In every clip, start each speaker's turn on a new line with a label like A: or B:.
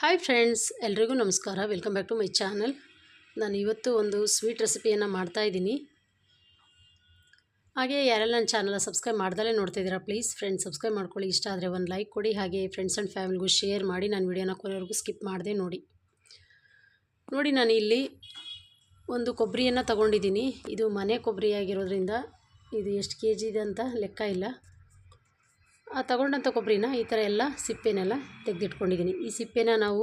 A: Hi friends ಎಲ್ರಿಗೂ ನಮಸ್ಕಾರ. Welcome back to my channel ನಾನು ಇವತ್ತು ಒಂದು ಸ್ವೀಟ್ ರೆಸಿಪಿಯನ್ನು ಮಾಡ್ತಾಯಿದ್ದೀನಿ ಹಾಗೆ ಯಾರೆಲ್ಲ ನನ್ನ ಚಾನಲ್ ಸಬ್ಸ್ಕ್ರೈಬ್ ಮಾಡ್ದಲೇ ನೋಡ್ತಾ ಇದ್ದೀರಾ ಪ್ಲೀಸ್ ಫ್ರೆಂಡ್ಸ್ ಸಬ್ಸ್ಕ್ರೈಬ್ ಮಾಡ್ಕೊಳ್ಳಿ. ಇಷ್ಟ ಆದರೆ ಒಂದು ಲೈಕ್ ಕೊಡಿ. ಹಾಗೆ ಫ್ರೆಂಡ್ಸ್ ಆ್ಯಂಡ್ ಫ್ಯಾಮಿಲಿಗೂ ಶೇರ್ ಮಾಡಿ. ನಾನು ವಿಡಿಯೋನ ಕೊನೆವರೆಗೂ ಸ್ಕಿಪ್ ಮಾಡಿದೆ ನೋಡಿ. ನೋಡಿ, ನಾನು ಇಲ್ಲಿ ಒಂದು ಕೊಬ್ಬರಿಯನ್ನು ತಗೊಂಡಿದ್ದೀನಿ. ಇದು ಮನೆ ಕೊಬ್ಬರಿ ಆಗಿರೋದ್ರಿಂದ ಇದು ಎಷ್ಟು ಕೆ ಜಿ ಇದೆ ಅಂತ ಲೆಕ್ಕ ಇಲ್ಲ. ತಗೊಂಡಂಥ ಕೊಬ್ಬರಿನ ಈ ಥರ ಎಲ್ಲ ಸಿಪ್ಪೆನೆಲ್ಲ ತೆಗೆದಿಟ್ಕೊಂಡಿದ್ದೀನಿ. ಈ ಸಿಪ್ಪೆನ ನಾವು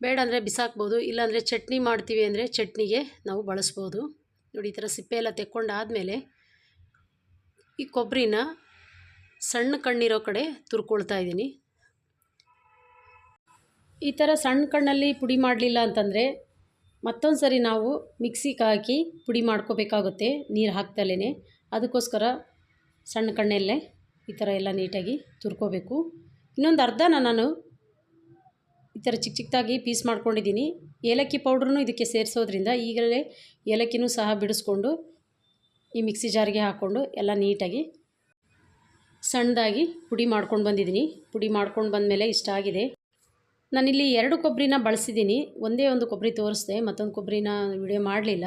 A: ಬೇಡ ಅಂದರೆ ಬಿಸಾಕ್ಬೋದು ಇಲ್ಲಾಂದರೆ ಚಟ್ನಿ ಮಾಡ್ತೀವಿ ಅಂದರೆ ಚಟ್ನಿಗೆ ನಾವು ಬಳಸ್ಬೋದು. ನೋಡಿ, ಈ ಥರ ಸಿಪ್ಪೆ ಎಲ್ಲ ತೆಕ್ಕೊಂಡಾದಮೇಲೆ ಈ ಕೊಬ್ಬರಿನ ಸಣ್ಣ ಕಣ್ಣಿರೋ ಕಡೆ ತುರ್ಕೊಳ್ತಾ ಇದ್ದೀನಿ. ಈ ಥರ ಸಣ್ಣ ಕಣ್ಣಲ್ಲಿ ಪುಡಿ ಮಾಡಲಿಲ್ಲ ಅಂತಂದರೆ ಮತ್ತೊಂದು ಸರಿ ನಾವು ಮಿಕ್ಸಿಗೆ ಹಾಕಿ ಪುಡಿ ಮಾಡ್ಕೋಬೇಕಾಗುತ್ತೆ ನೀರು ಹಾಕ್ತಲೇ ಅದಕ್ಕೋಸ್ಕರ ಸಣ್ಣ ಕಣ್ಣಲ್ಲೇ ಈ ಥರ ಎಲ್ಲ ನೀಟಾಗಿ ತುರ್ಕೋಬೇಕು. ಇನ್ನೊಂದು ಅರ್ಧನ ನಾನು ಈ ಥರ ಚಿಕ್ಕ ಚಿಕ್ಕದಾಗಿ ಪೀಸ್ ಮಾಡ್ಕೊಂಡಿದ್ದೀನಿ. ಏಲಕ್ಕಿ ಪೌಡ್ರೂ ಇದಕ್ಕೆ ಸೇರಿಸೋದ್ರಿಂದ ಈಗಲೇ ಏಲಕ್ಕಿನೂ ಸಹ ಬಿಡಿಸ್ಕೊಂಡು ಈ ಮಿಕ್ಸಿ ಜಾರಿಗೆ ಹಾಕ್ಕೊಂಡು ಎಲ್ಲ ನೀಟಾಗಿ ಸಣ್ಣದಾಗಿ ಪುಡಿ ಮಾಡ್ಕೊಂಡು ಬಂದಿದ್ದೀನಿ. ಪುಡಿ ಮಾಡ್ಕೊಂಡು ಬಂದಮೇಲೆ ಇಷ್ಟ ಆಗಿದೆ. ನಾನಿಲ್ಲಿ ಎರಡು ಕೊಬ್ಬರಿನ ಬಳಸಿದ್ದೀನಿ. ಒಂದೇ ಒಂದು ಕೊಬ್ಬರಿ ತೋರಿಸ್ದೆ, ಮತ್ತೊಂದು ಕೊಬ್ಬರಿನ ವಿಡಿಯೋ ಮಾಡಲಿಲ್ಲ.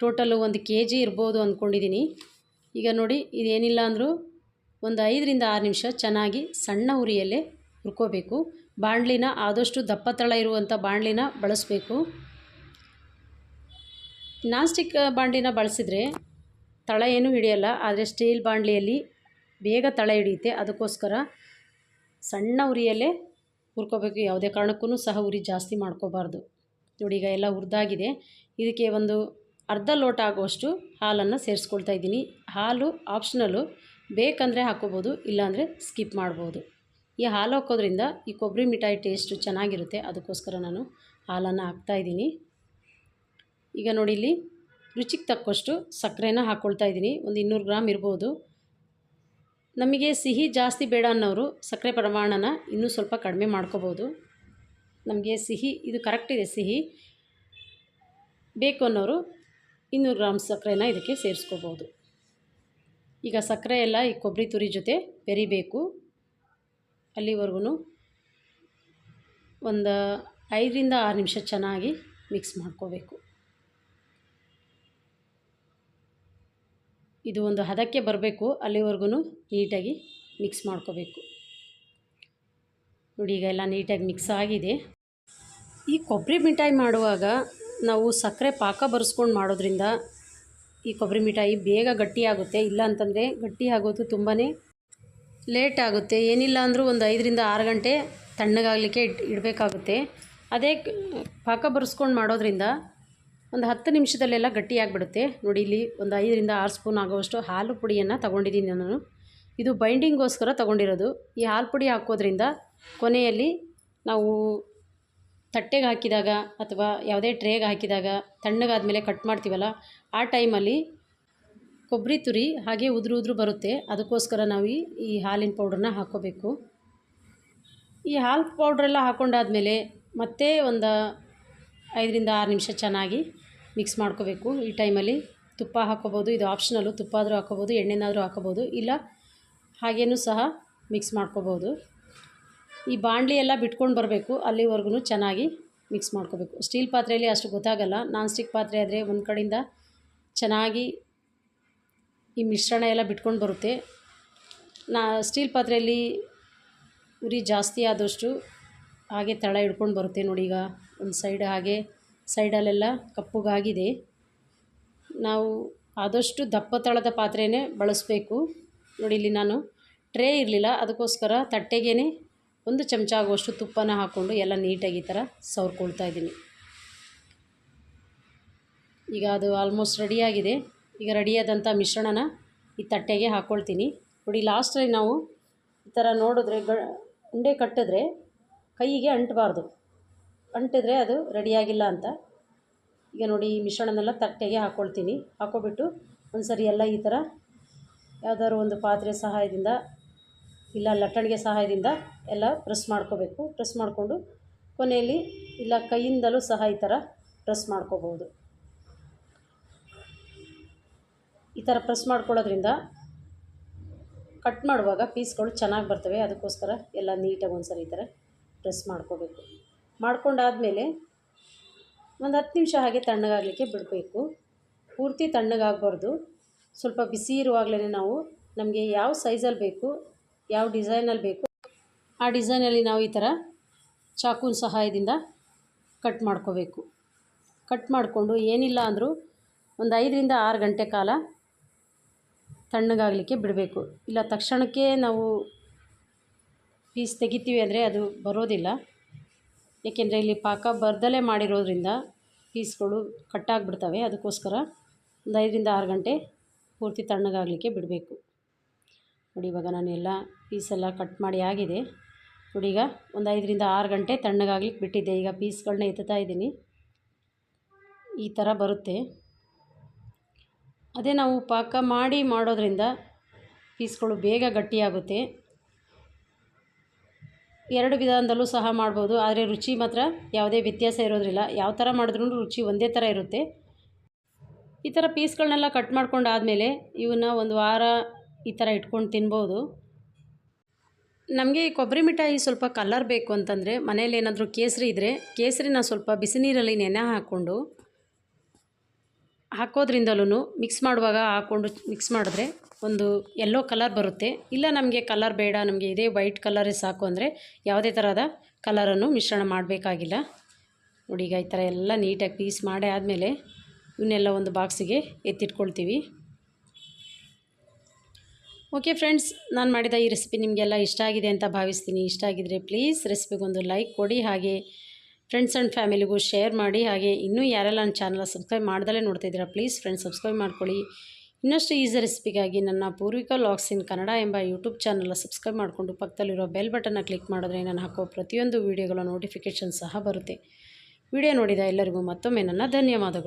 A: ಟೋಟಲು ಒಂದು ಕೆ ಜಿ ಇರ್ಬೋದು ಅಂದ್ಕೊಂಡಿದ್ದೀನಿ. ಈಗ ನೋಡಿ, ಇದೇನಿಲ್ಲ ಅಂದರೂ ಒಂದು ಐದರಿಂದ ಆರು ನಿಮಿಷ ಚೆನ್ನಾಗಿ ಸಣ್ಣ ಉರಿಯಲ್ಲೇ ಹುರ್ಕೋಬೇಕು. ಬಾಣಲಿನ ಆದಷ್ಟು ದಪ್ಪ ತಳ ಇರುವಂಥ ಬಾಣಲಿನ ಬಳಸಬೇಕು. ನಾಸ್ಟಿಕ್ ಸ್ಟಿಕ್ ಬಾಣಲಿನ ಬಳಸಿದರೆ ತಳ ಏನೂ ಹಿಡಿಯಲ್ಲ, ಆದರೆ ಸ್ಟೀಲ್ ಬಾಣಲಿಯಲ್ಲಿ ಬೇಗ ತಳ ಹಿಡಿಯುತ್ತೆ. ಅದಕ್ಕೋಸ್ಕರ ಸಣ್ಣ ಉರಿಯಲ್ಲೇ ಹುರ್ಕೋಬೇಕು. ಯಾವುದೇ ಕಾರಣಕ್ಕೂ ಸಹ ಉರಿ ಜಾಸ್ತಿ ಮಾಡ್ಕೋಬಾರ್ದು. ನೋಡಿ, ಈಗ ಎಲ್ಲ ಹುರಿದಾಗಿದೆ. ಇದಕ್ಕೆ ಒಂದು ಅರ್ಧ ಲೋಟ ಆಗುವಷ್ಟು ಹಾಲನ್ನು ಸೇರಿಸ್ಕೊಳ್ತಾ ಇದ್ದೀನಿ. ಹಾಲು ಆಪ್ಷನಲ್ಲು ಬೇಕಂದರೆ ಹಾಕ್ಕೋಬೋದು, ಇಲ್ಲಾಂದರೆ ಸ್ಕಿಪ್ ಮಾಡ್ಬೋದು. ಈ ಹಾಲು ಹಾಕೋದ್ರಿಂದ ಈ ಕೊಬ್ಬರಿ ಮಿಠಾಯಿ ಟೇಸ್ಟು ಚೆನ್ನಾಗಿರುತ್ತೆ. ಅದಕ್ಕೋಸ್ಕರ ನಾನು ಹಾಲನ್ನು ಹಾಕ್ತಾಯಿದ್ದೀನಿ ಈಗ ನೋಡಿ ಇಲ್ಲಿ ರುಚಿಗೆ ತಕ್ಕಷ್ಟು ಸಕ್ಕರೆನ ಹಾಕ್ಕೊಳ್ತಾ ಇದ್ದೀನಿ. ಒಂದು ಇನ್ನೂರು ಗ್ರಾಮ್ ಇರ್ಬೋದು. ನಮಗೆ ಸಿಹಿ ಜಾಸ್ತಿ ಬೇಡ ಅನ್ನೋರು ಸಕ್ಕರೆ ಪ್ರಮಾಣನ ಇನ್ನೂ ಸ್ವಲ್ಪ ಕಡಿಮೆ ಮಾಡ್ಕೋಬೋದು. ನಮಗೆ ಸಿಹಿ, ಇದು ಕರೆಕ್ಟ್ ಇದೆ ಸಿಹಿ. ಬೇಕು ಅನ್ನೋರು ಇನ್ನೂರು ಗ್ರಾಮ್ ಸಕ್ಕರೆನ ಇದಕ್ಕೆ ಸೇರಿಸ್ಕೋಬೋದು. ಈಗ ಸಕ್ಕರೆ ಎಲ್ಲ ಈ ಕೊಬ್ಬರಿ ತುರಿ ಜೊತೆ ಬೆರಿಬೇಕು. ಅಲ್ಲಿವರೆಗೂ ಒಂದು ಐದರಿಂದ ಆರು ನಿಮಿಷ ಚೆನ್ನಾಗಿ ಮಿಕ್ಸ್ ಮಾಡ್ಕೋಬೇಕು. ಇದು ಒಂದು ಹದಕ್ಕೆ ಬರಬೇಕು, ಅಲ್ಲಿವರೆಗೂ ನೀಟಾಗಿ ಮಿಕ್ಸ್ ಮಾಡ್ಕೋಬೇಕು. ನೋಡಿ, ಈಗ ಎಲ್ಲ ನೀಟಾಗಿ ಮಿಕ್ಸ್ ಆಗಿದೆ. ಈ ಕೊಬ್ಬರಿ ಮಿಠಾಯಿ ಮಾಡುವಾಗ ನಾವು ಸಕ್ಕರೆ ಪಾಕ ಬರೆಸ್ಕೊಂಡು ಮಾಡೋದ್ರಿಂದ ಈ ಕೊಬ್ಬರಿ ಮಿಠಾಯಿ ಬೇಗ ಗಟ್ಟಿಯಾಗುತ್ತೆ ಇಲ್ಲ ಅಂತಂದರೆ ಗಟ್ಟಿ ಆಗೋದು ತುಂಬಾ ಲೇಟ್ ಆಗುತ್ತೆ. ಏನಿಲ್ಲ ಅಂದರೂ ಒಂದು ಐದರಿಂದ ಆರು ಗಂಟೆ ತಣ್ಣಗಾಗಲಿಕ್ಕೆ ಇಟ್ ಇಡಬೇಕಾಗುತ್ತೆ. ಅದೇ ಪಾಕ ಬರೆಸ್ಕೊಂಡು ಮಾಡೋದ್ರಿಂದ ಒಂದು ಹತ್ತು ನಿಮಿಷದಲ್ಲೆಲ್ಲ ಗಟ್ಟಿಯಾಗಿಬಿಡುತ್ತೆ ನೋಡಿ, ಇಲ್ಲಿ ಒಂದು ಐದರಿಂದ ಆರು ಸ್ಪೂನ್ ಆಗೋವಷ್ಟು ಹಾಲು ಪುಡಿಯನ್ನು ತೊಗೊಂಡಿದ್ದೀನಿ ನಾನು. ಇದು ಬೈಂಡಿಂಗ್ಗೋಸ್ಕರ ತೊಗೊಂಡಿರೋದು. ಈ ಹಾಲು ಪುಡಿ ಹಾಕೋದ್ರಿಂದ ಕೊನೆಯಲ್ಲಿ ನಾವು ತಟ್ಟೆಗೆ ಹಾಕಿದಾಗ ಅಥವಾ ಯಾವುದೇ ಟ್ರೇಗೆ ಹಾಕಿದಾಗ ತಣ್ಣಗಾದ ಮೇಲೆ ಕಟ್ ಮಾಡ್ತೀವಲ್ಲ, ಆ ಟೈಮಲ್ಲಿ ಕೊಬ್ಬರಿ ತುರಿ ಹಾಗೆ ಉದುರು ಉದುರು ಬರುತ್ತೆ. ಅದಕ್ಕೋಸ್ಕರ ನಾವು ಈ ಹಾಲಿನ ಪೌಡ್ರನ್ನ ಹಾಕ್ಕೋಬೇಕು. ಈ ಹಾಲು ಪೌಡ್ರೆಲ್ಲ ಹಾಕ್ಕೊಂಡಾದಮೇಲೆ ಮತ್ತೆ ಒಂದು ಐದರಿಂದ ಆರು ನಿಮಿಷ ಚೆನ್ನಾಗಿ ಮಿಕ್ಸ್ ಮಾಡ್ಕೋಬೇಕು. ಈ ಟೈಮಲ್ಲಿ ತುಪ್ಪ ಹಾಕ್ಕೋಬೋದು. ಇದು ಆಪ್ಷನಲ್ಲು ತುಪ್ಪ ಆದರೂ ಹಾಕ್ಕೋಬೋದು, ಎಣ್ಣೆನಾದರೂ ಹಾಕ್ಕೋಬೋದು. ಇಲ್ಲ, ಹಾಗೇನೂ ಸಹ ಮಿಕ್ಸ್ ಮಾಡ್ಕೋಬೋದು. ಈ ಬಾಣಲಿ ಎಲ್ಲ ಬಿಟ್ಕೊಂಡು ಬರಬೇಕು ಅಲ್ಲಿವರೆಗೂ ಚೆನ್ನಾಗಿ ಮಿಕ್ಸ್ ಮಾಡ್ಕೋಬೇಕು. ಸ್ಟೀಲ್ ಪಾತ್ರೆಯಲ್ಲಿ ಅಷ್ಟು ಗೊತ್ತಾಗಲ್ಲ. ನಾನ್ ಸ್ಟಿಕ್ ಪಾತ್ರೆ ಆದರೆ ಒಂದು ಕಡೆಯಿಂದ ಚೆನ್ನಾಗಿ ಈ ಮಿಶ್ರಣ ಎಲ್ಲ ಬಿಟ್ಕೊಂಡು ಬರುತ್ತೆ. ನಾ, ಸ್ಟೀಲ್ ಪಾತ್ರೆಯಲ್ಲಿ ಉರಿ ಜಾಸ್ತಿ ಆದಷ್ಟು ಹಾಗೆ ತಳ ಹಿಡ್ಕೊಂಡು ಬರುತ್ತೆ ನೋಡಿ ಈಗ. ಒಂದು ಸೈಡ್ ಹಾಗೆ ಸೈಡಲ್ಲೆಲ್ಲ ಕಪ್ಪುಗಾಗಿದೆ. ನಾವು ಆದಷ್ಟು ದಪ್ಪ ತಳದ ಪಾತ್ರೆಯೇ ಬಳಸಬೇಕು. ನೋಡಿ ಇಲ್ಲಿ ನಾನು ಟ್ರೇ ಇರಲಿಲ್ಲ, ಅದಕ್ಕೋಸ್ಕರ ತಟ್ಟೆಗೇ ಒಂದು ಚಮಚ ಆಗುವಷ್ಟು ತುಪ್ಪನ ಹಾಕ್ಕೊಂಡು ಎಲ್ಲ ನೀಟಾಗಿ ಈ ಥರ ಸವರ್ಕೊಳ್ತಾ ಇದ್ದೀನಿ. ಈಗ ಅದು ಆಲ್ಮೋಸ್ಟ್ ರೆಡಿಯಾಗಿದೆ ಈಗ ರೆಡಿಯಾದಂಥ ಮಿಶ್ರಣನ ಈ ತಟ್ಟೆಗೆ ಹಾಕ್ಕೊಳ್ತೀನಿ ನೋಡಿ ಲಾಸ್ಟಲ್ಲಿ ನಾವು ಈ ಥರ ನೋಡಿದ್ರೆ ಗ, ಉಂಡೆ ಕಟ್ಟಿದ್ರೆ ಕೈಗೆ ಅಂಟಬಾರ್ದು. ಅಂಟಿದ್ರೆ ಅದು ರೆಡಿಯಾಗಿಲ್ಲ ಅಂತ. ಈಗ ನೋಡಿ, ಈ ಮಿಶ್ರಣನೆಲ್ಲ ತಟ್ಟೆಗೆ ಹಾಕ್ಕೊಳ್ತೀನಿ ಹಾಕ್ಕೊಬಿಟ್ಟು ಒಂದು ಸರಿ ಎಲ್ಲ ಈ ಥರ ಯಾವುದಾದ್ರು ಒಂದು ಪಾತ್ರೆ ಸಹಾಯದಿಂದ ಇಲ್ಲ ಲಟ್ಟಣಿಗೆ ಸಹಾಯದಿಂದ ಎಲ್ಲ ಪ್ರೆಸ್ ಮಾಡ್ಕೋಬೇಕು. ಪ್ರೆಸ್ ಮಾಡಿಕೊಂಡು ಕೊನೆಯಲ್ಲಿ ಇಲ್ಲ ಕೈಯಿಂದಲೂ ಸಹ ಈ ಥರ ಪ್ರೆಸ್ ಮಾಡ್ಕೋಬೋದು ಈ ಥರ ಪ್ರೆಸ್ ಮಾಡ್ಕೊಳ್ಳೋದ್ರಿಂದ ಕಟ್ ಮಾಡುವಾಗ ಪೀಸ್ಗಳು ಚೆನ್ನಾಗಿ ಬರ್ತವೆ. ಅದಕ್ಕೋಸ್ಕರ ಎಲ್ಲ ನೀಟಾಗಿ ಒಂದು ಸರಿ ಈ ಥರ ಪ್ರೆಸ್ ಮಾಡ್ಕೋಬೇಕು. ಮಾಡ್ಕೊಂಡಾದಮೇಲೆ ಒಂದು ಹತ್ತು ನಿಮಿಷ ಹಾಗೆ ತಣ್ಣಗಾಗಲಿಕ್ಕೆ ಬಿಡಬೇಕು. ಪೂರ್ತಿ ತಣ್ಣಗಾಗಬಾರ್ದು. ಸ್ವಲ್ಪ ಬಿಸಿ ಇರುವಾಗಲೇ ನಾವು ನಮಗೆ ಯಾವ ಸೈಜಲ್ಲಿ ಬೇಕು ಯಾವ ಡಿಸೈನಲ್ಲಿ ಬೇಕು, ಆ ಡಿಸೈನಲ್ಲಿ ನಾವು ಈ ಥರ ಚಾಕುನ ಸಹಾಯದಿಂದ ಕಟ್ ಮಾಡ್ಕೋಬೇಕು. ಕಟ್ ಮಾಡಿಕೊಂಡು ಏನಿಲ್ಲ ಅಂದರೂ ಒಂದು ಐದರಿಂದ ಆರು ಗಂಟೆ ಕಾಲ ತಣ್ಣಗಾಗಲಿಕ್ಕೆ ಬಿಡಬೇಕು. ಇಲ್ಲ, ತಕ್ಷಣಕ್ಕೆ ನಾವು ಪೀಸ್ ತೆಗಿತೀವಿ ಅಂದರೆ ಅದು ಬರೋದಿಲ್ಲ. ಏಕೆಂದರೆ ಇಲ್ಲಿ ಪಾಕ ಬರ್ದಲೇ ಮಾಡಿರೋದ್ರಿಂದ ಪೀಸ್ಗಳು ಕಟ್ಟಾಗ್ಬಿಡ್ತವೆ ಅದಕ್ಕೋಸ್ಕರ ಒಂದು ಐದರಿಂದ ಆರು ಗಂಟೆ ಪೂರ್ತಿ ತಣ್ಣಗಾಗಲಿಕ್ಕೆ ಬಿಡಬೇಕು. ನೋಡಿ, ಇವಾಗ ನಾನು ಎಲ್ಲ ಪೀಸೆಲ್ಲ ಕಟ್ ಮಾಡಿ ಆಗಿದೆ. ನೋಡಿ, ಈಗ ಒಂದು ಐದರಿಂದ ಆರು ಗಂಟೆ ತಣ್ಣಗಾಗ್ಲಿಕ್ಕೆ ಬಿಟ್ಟಿದ್ದೆ. ಈಗ ಪೀಸ್ಗಳನ್ನ ಎತ್ತುತ್ತಾ ಇದ್ದೀನಿ. ಈ ಥರ ಬರುತ್ತೆ. ಅದೇ ನಾವು ಪಾಕ ಮಾಡಿ ಮಾಡೋದ್ರಿಂದ ಪೀಸ್ಗಳು ಬೇಗ ಗಟ್ಟಿಯಾಗುತ್ತೆ. ಎರಡು ವಿಧಾನದಲ್ಲೂ ಸಹ ಮಾಡ್ಬೋದು, ಆದರೆ ರುಚಿ ಮಾತ್ರ ಯಾವುದೇ ವ್ಯತ್ಯಾಸ ಇರೋದಿಲ್ಲ ಯಾವ ಥರ ಮಾಡಿದ್ರೂ ರುಚಿ ಒಂದೇ ಥರ ಇರುತ್ತೆ. ಈ ಥರ ಪೀಸ್ಗಳನ್ನೆಲ್ಲ ಕಟ್ ಮಾಡ್ಕೊಂಡು ಆದಮೇಲೆ ಇವನ್ನ ಒಂದು ವಾರ ಈ ಥರ ಇಟ್ಕೊಂಡು ತಿನ್ಬೋದು. ನಮಗೆ ಈ ಕೊಬ್ಬರಿ ಮಿಠಾಯಿ ಸ್ವಲ್ಪ ಕಲರ್ ಬೇಕು ಅಂತಂದರೆ ಮನೇಲಿ ಏನಾದರೂ ಕೇಸರಿ ಇದ್ದರೆ ಕೇಸರಿನ ಸ್ವಲ್ಪ ಬಿಸಿ ನೀರಲ್ಲಿ ನೆನೆ ಹಾಕ್ಕೊಂಡು ಹಾಕೋದ್ರಿಂದಲೂ ಮಿಕ್ಸ್ ಮಾಡುವಾಗ ಹಾಕ್ಕೊಂಡು ಮಿಕ್ಸ್ ಮಾಡಿದ್ರೆ ಒಂದು ಎಲ್ಲೋ ಕಲರ್ ಬರುತ್ತೆ. ಇಲ್ಲ ನಮಗೆ ಕಲರ್ ಬೇಡ, ನಮಗೆ ಇದೇ ವೈಟ್ ಕಲರೇ ಸಾಕು ಅಂದರೆ ಯಾವುದೇ ಥರದ ಕಲರನ್ನು ಮಿಶ್ರಣ ಮಾಡಬೇಕಾಗಿಲ್ಲ. ನೋಡಿ ಈಗ ಈ ಥರ ಎಲ್ಲ ನೀಟಾಗಿ ಪೀಸ್ ಮಾಡೇ ಆದಮೇಲೆ ಇವನ್ನೆಲ್ಲ ಒಂದು ಬಾಕ್ಸಿಗೆ ಎತ್ತಿಟ್ಕೊಳ್ತೀವಿ. ಓಕೆ ಫ್ರೆಂಡ್ಸ್ ನಾನು ಮಾಡಿದ ಈ ರೆಸಿಪಿ ನಿಮಗೆಲ್ಲ ಇಷ್ಟ ಆಗಿದೆ ಅಂತ ಭಾವಿಸ್ತೀನಿ. ಇಷ್ಟ ಆಗಿದರೆ ಪ್ಲೀಸ್ ರೆಸಿಪಿಗೊಂದು ಲೈಕ್ ಕೊಡಿ, ಹಾಗೆ ಫ್ರೆಂಡ್ಸ್ ಆ್ಯಂಡ್ ಫ್ಯಾಮಿಲಿಗೂ ಶೇರ್ ಮಾಡಿ, ಹಾಗೆ ಇನ್ನೂ ಯಾರೆಲ್ಲ ನನ್ನ ಚಾನಲ್ ಸಬ್ಸ್ಕ್ರೈಬ್ ಮಾಡ್ದಲೇ ನೋಡ್ತಿದ್ದೀರಾ ಪ್ಲೀಸ್ ಫ್ರೆಂಡ್ಸ್ ಸಬ್ಸ್ಕ್ರೈಬ್ ಮಾಡ್ಕೊಳ್ಳಿ. ಇನ್ನಷ್ಟು ಈಸಿ ರೆಸಿಪಿಗಾಗಿ ನನ್ನ ಪೂರ್ವಿಕಾ ಲಾಗ್ಸ್ ಇನ್ ಕನ್ನಡ ಎಂಬ ಯೂಟ್ಯೂಬ್ ಚಾನಲ್ ಸಬ್ಸ್ಕ್ರೈಬ್ ಮಾಡಿಕೊಂಡು ಪಕ್ಕದಲ್ಲಿರೋ ಬೆಲ್ ಬಟನ್ನ ಕ್ಲಿಕ್ ಮಾಡಿದ್ರೆ ನಾನು ಹಾಕೋ ಪ್ರತಿಯೊಂದು ವೀಡಿಯೋಗಳ ನೋಟಿಫಿಕೇಷನ್ ಸಹ ಬರುತ್ತೆ. ವಿಡಿಯೋ ನೋಡಿದ ಎಲ್ಲರಿಗೂ ಮತ್ತೊಮ್ಮೆ ನನ್ನ ಧನ್ಯವಾದಗಳು.